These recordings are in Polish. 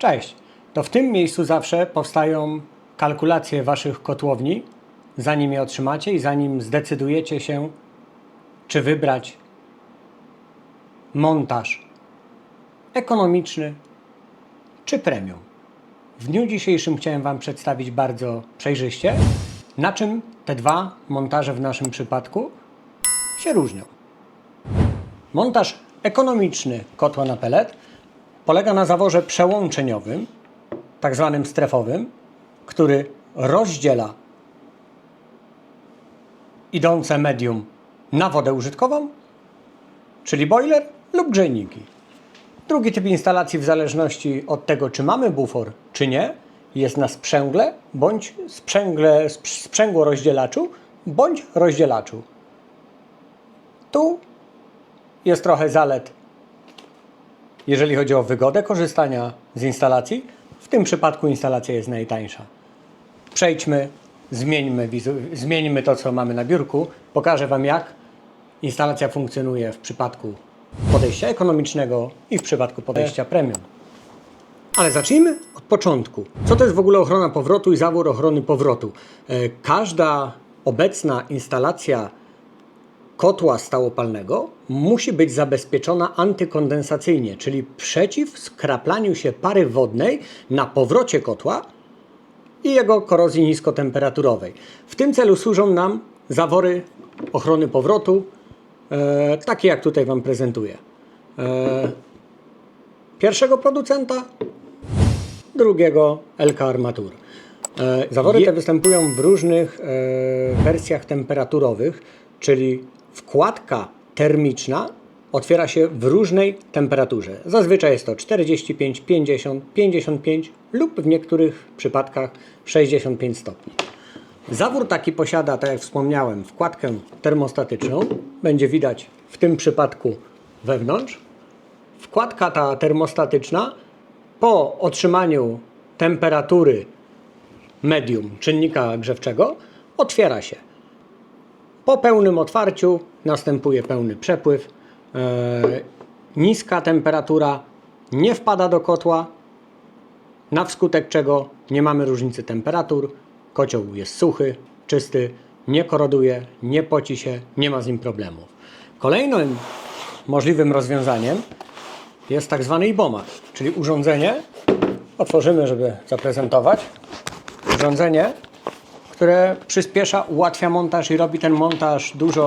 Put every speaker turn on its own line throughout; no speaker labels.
Cześć. To w tym miejscu zawsze powstają kalkulacje waszych kotłowni, zanim je otrzymacie i zanim zdecydujecie się, czy wybrać montaż ekonomiczny czy premium. W dniu dzisiejszym chciałem Wam przedstawić bardzo przejrzyście, na czym te dwa montaże w naszym przypadku się różnią. Montaż ekonomiczny kotła na pelet polega na zaworze przełączeniowym, tak zwanym strefowym, który rozdziela idące medium na wodę użytkową, czyli boiler lub grzejniki. Drugi typ instalacji, w zależności od tego, czy mamy bufor, czy nie, jest na sprzęgle bądź sprzęgle, sprz- sprzęgło rozdzielaczu bądź rozdzielaczu. Tu jest trochę zalet, jeżeli chodzi o wygodę korzystania z instalacji. W tym przypadku instalacja jest najtańsza. Przejdźmy, zmieńmy, zmieńmy to, co mamy na biurku. Pokażę Wam, jak instalacja funkcjonuje w przypadku podejścia ekonomicznego i w przypadku podejścia premium. Ale zacznijmy od początku. Co to jest w ogóle ochrona powrotu i zawór ochrony powrotu? E, Każda obecna instalacja kotła stałopalnego musi być zabezpieczona antykondensacyjnie, czyli przeciw skraplaniu się pary wodnej na powrocie kotła i jego korozji niskotemperaturowej. W tym celu służą nam zawory ochrony powrotu, e, takie jak tutaj Wam prezentuję. E, pierwszego producenta, drugiego LK Armatur. E, Zawory te występują w różnych e, wersjach temperaturowych, czyli wkładka termiczna otwiera się w różnej temperaturze. Zazwyczaj jest to 45, 50, 55 lub w niektórych przypadkach 65 stopni. Zawór taki posiada, tak jak wspomniałem, wkładkę termostatyczną. Będzie widać w tym przypadku wewnątrz. Wkładka ta termostatyczna po otrzymaniu temperatury medium czynnika grzewczego otwiera się. Po pełnym otwarciu następuje pełny przepływ. E, niska temperatura nie wpada do kotła, na wskutek czego nie mamy różnicy temperatur. Kocioł jest suchy, czysty, nie koroduje, nie poci się, nie ma z nim problemów. Kolejnym możliwym rozwiązaniem jest tak zwany ibomat, czyli urządzenie, otworzymy, żeby zaprezentować, urządzenie, które przyspiesza, ułatwia montaż i robi ten montaż dużo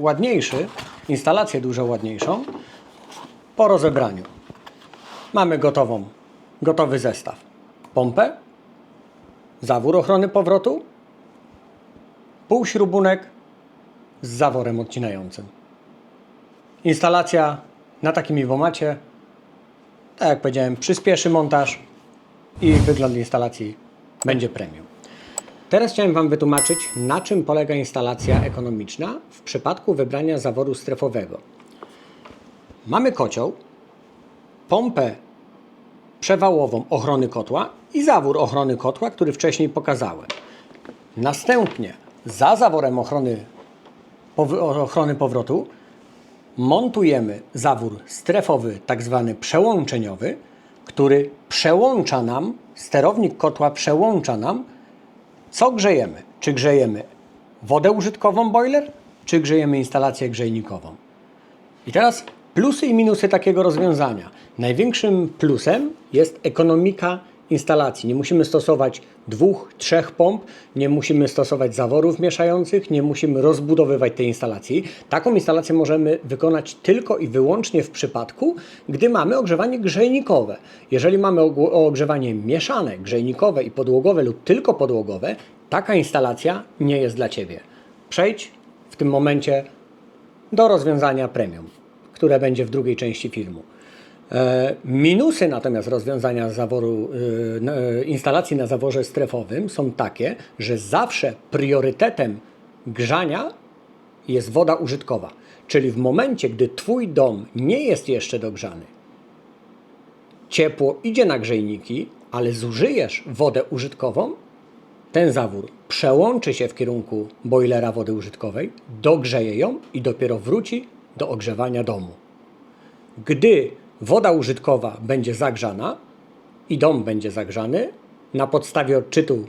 ładniejszy, instalację dużo ładniejszą po rozebraniu. Mamy gotową, gotowy zestaw. Pompę, zawór ochrony powrotu, półśrubunek z zaworem odcinającym. Instalacja na takim iwomacie, tak jak powiedziałem, przyspieszy montaż i wygląd instalacji będzie premium. Teraz chciałem Wam wytłumaczyć, na czym polega instalacja ekonomiczna w przypadku wybrania zaworu strefowego. Mamy kocioł, pompę przewałową ochrony kotła i zawór ochrony kotła, który wcześniej pokazałem. Następnie za zaworem ochrony, ochrony powrotu montujemy zawór strefowy, tak zwany przełączeniowy, który przełącza nam, sterownik kotła przełącza nam, co grzejemy. Czy grzejemy wodę użytkową boiler, czy grzejemy instalację grzejnikową. I teraz plusy i minusy takiego rozwiązania. Największym plusem jest ekonomika instalacji. Nie musimy stosować dwóch, trzech pomp, nie musimy stosować zaworów mieszających, nie musimy rozbudowywać tej instalacji. Taką instalację możemy wykonać tylko i wyłącznie w przypadku, gdy mamy ogrzewanie grzejnikowe. Jeżeli mamy ogrzewanie mieszane, grzejnikowe i podłogowe lub tylko podłogowe, taka instalacja nie jest dla Ciebie. Przejdź w tym momencie do rozwiązania premium, które będzie w drugiej części filmu. E, Minusy natomiast rozwiązania zaworu, na- y, instalacji na zaworze strefowym są takie, że zawsze priorytetem grzania jest woda użytkowa. Czyli w momencie, gdy Twój dom nie jest jeszcze dogrzany, ciepło idzie na grzejniki, ale zużyjesz wodę użytkową, ten zawór przełączy się w kierunku bojlera wody użytkowej, dogrzeje ją i dopiero wróci do ogrzewania domu. Gdy woda użytkowa będzie zagrzana, i dom będzie zagrzany na podstawie odczytu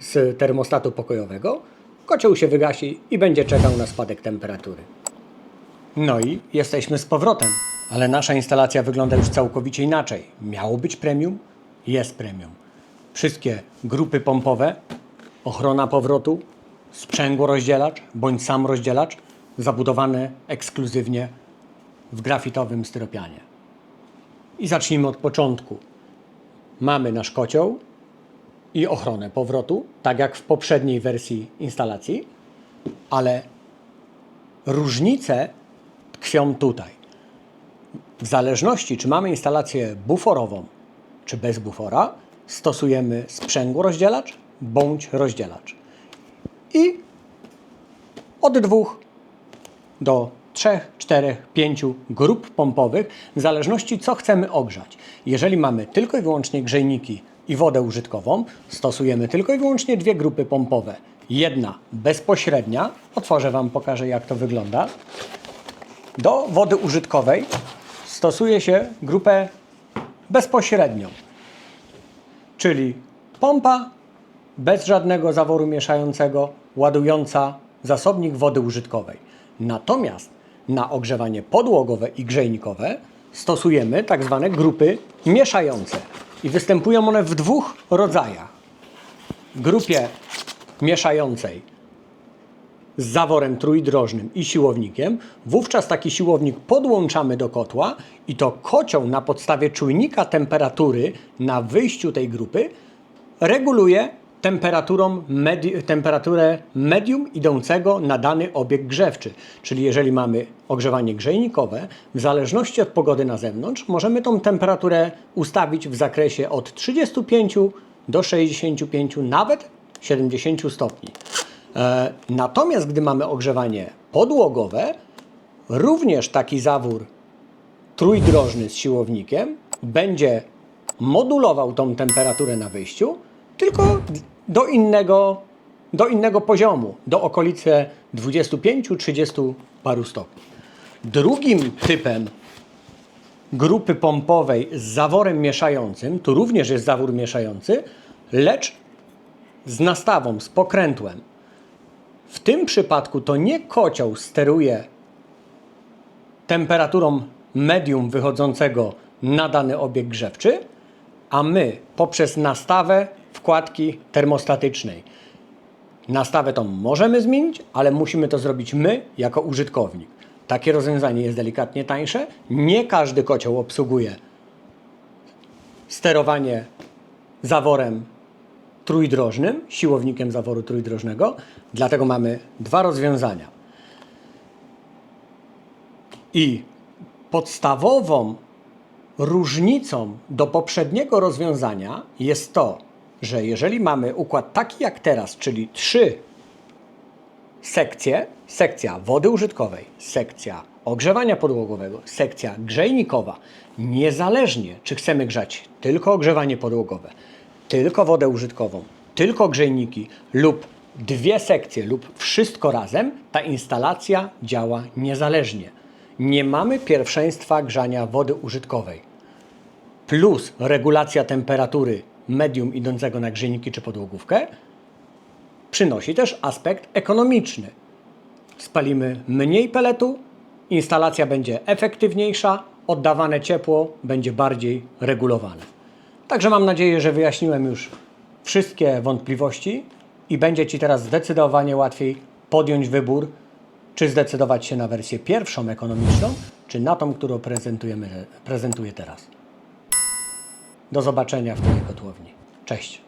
z termostatu pokojowego, kocioł się wygasi i będzie czekał na spadek temperatury. No i jesteśmy z powrotem, ale nasza instalacja wygląda już całkowicie inaczej. Miało być premium, jest premium. Wszystkie grupy pompowe, ochrona powrotu, sprzęgło rozdzielacz bądź sam rozdzielacz zabudowane ekskluzywnie w grafitowym styropianie. I zacznijmy od początku. Mamy nasz kocioł i ochronę powrotu, tak jak w poprzedniej wersji instalacji, ale różnice tkwią tutaj. W zależności, czy mamy instalację buforową, czy bez bufora, stosujemy sprzęgło rozdzielacz bądź rozdzielacz. I od dwóch do trzech, czterech, pięciu grup pompowych, w zależności co chcemy ogrzać. Jeżeli mamy tylko i wyłącznie grzejniki i wodę użytkową, stosujemy tylko i wyłącznie dwie grupy pompowe. Jedna bezpośrednia, otworzę Wam, pokażę jak to wygląda. Do wody użytkowej stosuje się grupę bezpośrednią, czyli pompa bez żadnego zaworu mieszającego, ładująca zasobnik wody użytkowej. Natomiast na ogrzewanie podłogowe i grzejnikowe stosujemy tak zwane grupy mieszające i występują one w dwóch rodzajach. Grupie mieszającej z zaworem trójdrożnym i siłownikiem, wówczas taki siłownik podłączamy do kotła i to kocioł na podstawie czujnika temperatury na wyjściu tej grupy reguluje temperaturą medi- temperaturę medium idącego na dany obiekt grzewczy. Czyli jeżeli mamy ogrzewanie grzejnikowe, w zależności od pogody na zewnątrz, możemy tą temperaturę ustawić w zakresie od 35 do 65, nawet 70 stopni. E, Natomiast gdy mamy ogrzewanie podłogowe, również taki zawór trójdrożny z siłownikiem będzie modulował tą temperaturę na wyjściu, tylko do innego, do innego poziomu, do okolicy 25-30 paru stopni. Drugim typem grupy pompowej z zaworem mieszającym, tu również jest zawór mieszający, lecz z nastawą, z pokrętłem. W tym przypadku to nie kocioł steruje temperaturą medium wychodzącego na dany obiekt grzewczy, a my poprzez nastawę wkładki termostatycznej. Nastawę tą możemy zmienić, ale musimy to zrobić my jako użytkownik. Takie rozwiązanie jest delikatnie tańsze. Nie każdy kocioł obsługuje sterowanie zaworem trójdrożnym, siłownikiem zaworu trójdrożnego, dlatego mamy dwa rozwiązania. I podstawową różnicą do poprzedniego rozwiązania jest to, że jeżeli mamy układ taki jak teraz, czyli trzy sekcje, sekcja wody użytkowej, sekcja ogrzewania podłogowego, sekcja grzejnikowa, niezależnie czy chcemy grzać tylko ogrzewanie podłogowe, tylko wodę użytkową, tylko grzejniki lub dwie sekcje lub wszystko razem, ta instalacja działa niezależnie. Nie mamy pierwszeństwa grzania wody użytkowej plus regulacja temperatury medium idącego na grzejniki czy podłogówkę przynosi też aspekt ekonomiczny. Spalimy mniej peletu, instalacja będzie efektywniejsza, oddawane ciepło będzie bardziej regulowane. Także mam nadzieję, że wyjaśniłem już wszystkie wątpliwości i będzie Ci teraz zdecydowanie łatwiej podjąć wybór, czy zdecydować się na wersję pierwszą ekonomiczną, czy na tą, którą prezentujemy, prezentuję teraz. Do zobaczenia w tej kotłowni. Cześć.